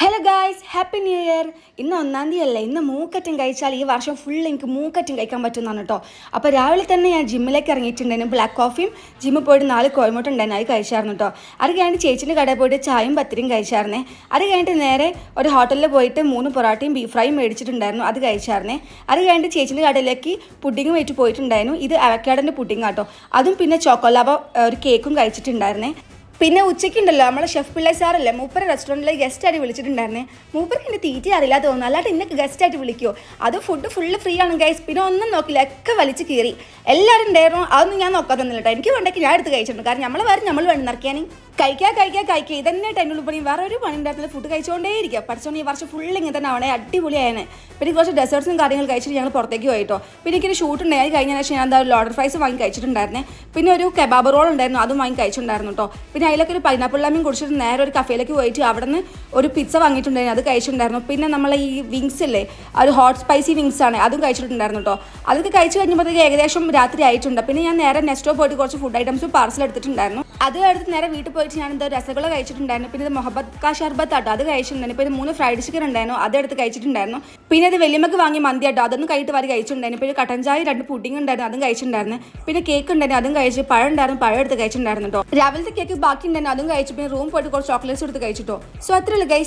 Hello guys happy new year ഇന്ന് ഒന്നാം തീയതി അല്ലേ ഇന്ന് മൂക്കറ്റം കഴിച്ചാൽ ഈ വർഷം ഫുൾ എനിക്ക് മൂക്കറ്റം കഴിക്കാൻ പറ്റുന്നതാണ് കേട്ടോ അപ്പോൾ രാവിലെ തന്നെ ഞാൻ ജിമ്മിലേക്ക് ഇറങ്ങിയിട്ടുണ്ടായിരുന്നു. ബ്ലാക്ക് കോഫിയും ജിമ്മിൽ പോയിട്ട് നാല് കോയമുട്ടുണ്ടായിരുന്നു അത് കഴിച്ചായിരുന്നു കേട്ടോ അത് കഴിഞ്ഞിട്ട് ചേച്ചിന്റെ കടയിൽ പോയിട്ട് ചായയും പത്തിരിയും കഴിച്ചായിരുന്നേ. അത് കഴിഞ്ഞിട്ട് നേരെ ഒരു ഹോട്ടലിൽ പോയിട്ട് മൂന്ന് പൊറോട്ടയും ബീഫ് ഫ്രൈയും മേടിച്ചിട്ടുണ്ടായിരുന്നു. അത് കഴിച്ചായിരുന്നേ. അത് കഴിഞ്ഞിട്ട് ചേച്ചിന്റെ കടയിലേക്ക് പുഡിങ്ങും വെച്ച് പോയിട്ടുണ്ടായിരുന്നു. ഇത് അവക്കാടന്റെ പുഡിങ്ങാട്ടോ അതും പിന്നെ ചോക്കോലാബ ഒരു കേക്കും കഴിച്ചിട്ടുണ്ടായിരുന്നേ. പിന്നെ ഉച്ചയ്ക്കുണ്ടല്ലോ നമ്മളെ ഷെഫ് പിള്ളേ സാറല്ലേ മൂപ്പര റെസ്റ്റോറന്റിൽ ഗസ്റ്റ് ആയിട്ട് വിളിച്ചിട്ടുണ്ടായിരുന്നേ. മൂപ്പർക്ക് എന്റെ തീറ്റ അറിയില്ല തോന്നുന്നു അല്ലാണ്ട് ഗസ്റ്റ് ആയിട്ട് വിളിക്കുമോ അത് ഫുഡ് ഫുള്ള് ഫ്രീ ആണ് ഗൈസ് പിന്നെ ഒന്നും നോക്കില്ല ഒക്കെ വലിച്ച് കീറി. എല്ലാവരും ഉണ്ടായിരുന്നു അതൊന്നും ഞാൻ നോക്കാൻ തന്നില്ല കേട്ടോ എനിക്ക് വേണ്ടെങ്കിൽ ഞാൻ എടുത്ത് കഴിച്ചിട്ടുണ്ട്. കാരണം നമ്മൾ വേറെ നമ്മൾ വേണം നിറയ്ക്കാൻ കഴിക്കുക കഴിക്കുക കഴിക്കുക ഇതന്നെ ടൈമിൽ പണി വേറെ ഒരു പണി ഉണ്ടായിരുന്നില്ല ഫുഡ് കഴിച്ചുകൊണ്ടേ ഇരിക്കുക പഠിച്ചോണ്ട് ഈ വർഷം ഫുൾ ഇങ്ങനെ തന്നെ ആവണേ. അടിപൊളിയാണ് പിന്നെ കുറച്ച് ഡെസേർട്സും കാര്യങ്ങൾ കഴിച്ചിട്ട് ഞങ്ങൾ പുറത്തേക്ക് പോയിട്ടോ. പിന്നെ എനിക്കൊരു ഷൂട്ട് ഉണ്ടായി. കഴിഞ്ഞ ശേഷം ഞാൻ എന്താ ലോഡർ ഫ്രൈസ് വാങ്ങി കഴിച്ചിട്ടുണ്ടായിരുന്നേ. പിന്നെ ഒരു കബാബ് റോൾ ഉണ്ടായിരുന്നു. അതും വാങ്ങി കഴിച്ചിട്ടുണ്ടായിരുന്നു കേട്ടോ പിന്നെ അതിലൊക്കെ ഒരു പൈനാപ്പിൾ ലാമിയും കുടിച്ചിട്ട് നേരെ ഒരു കഫേയിലേക്ക് പോയിട്ട് അവിടെ നിന്ന് ഒരു പിസ്സ വാങ്ങിയിട്ടുണ്ടായിരുന്നു. അത് കഴിച്ചിട്ടുണ്ടായിരുന്നു. പിന്നെ നമ്മൾ ഈ വിങ്സ് ഇല്ലേ? ഒരു ഹോട്ട് സ്പൈസി വിങ്സ് ആണ്. അതും കഴിച്ചിട്ടുണ്ടായിരുന്നു കേട്ടോ അതൊക്കെ കഴിച്ച് കഴിഞ്ഞപ്പോഴത്തേക്ക് ഏകദേശം രാത്രി ആയിട്ടുണ്ട്. പിന്നെ ഞാൻ നേരെ നെക്സ്റ്റോ പോയിട്ട് കുറച്ച് ഫുഡ് ഐറ്റംസും പാർസൽ എടുത്തിട്ടുണ്ടായിരുന്നു. അത് കഴിഞ്ഞ് നേരെ വീട്ടിൽ പോയിട്ട് ഞാൻ എന്താ രസഗുള കഴിച്ചിട്ടുണ്ടായിരുന്നു. പിന്നെ ഇത് മൊഹബത്ത് കാ ഷർബത്ത് ആട്ടോ. അത് കഴിച്ചിട്ടുണ്ടായിരുന്നു. പിന്നെ മൂന്ന് ഫ്രൈഡ് ചിക്കൻ ഉണ്ടായിരുന്നു. അതെടുത്ത് കഴിച്ചിട്ടുണ്ടായിരുന്നു. പിന്നെ അത് വലിയമ്മക്ക് വാങ്ങി മന്തി ആട്ടോ. അതൊന്നും കഴിയിട്ട് വാരി കഴിച്ചിട്ടുണ്ടായിരുന്നു. പിന്നെ കട്ടൻ ചായ രണ്ട് പുഡിംഗ് ഉണ്ടായിരുന്നു. അതും കഴിച്ചിട്ടുണ്ടായിരുന്നു. പിന്നെ കേക്ക് ഉണ്ടായിരുന്നു. അതും കഴിച്ച് പഴം ഉണ്ടായിരുന്നു. പഴം എടുത്ത് കഴിച്ചിട്ടുണ്ടായിരുന്നു കേട്ടോ. രാവിലത്തെ കേക്ക് ബാക്കി ഉണ്ടായിരുന്നു അതും കഴിച്ചു. പിന്നെ റൂം പോയിട്ട് കുറച്ച് ചോക്ലേറ്റ്സ് എടുത്ത് കഴിച്ചിട്ടോ. So അത്രയുള്ളൂ guys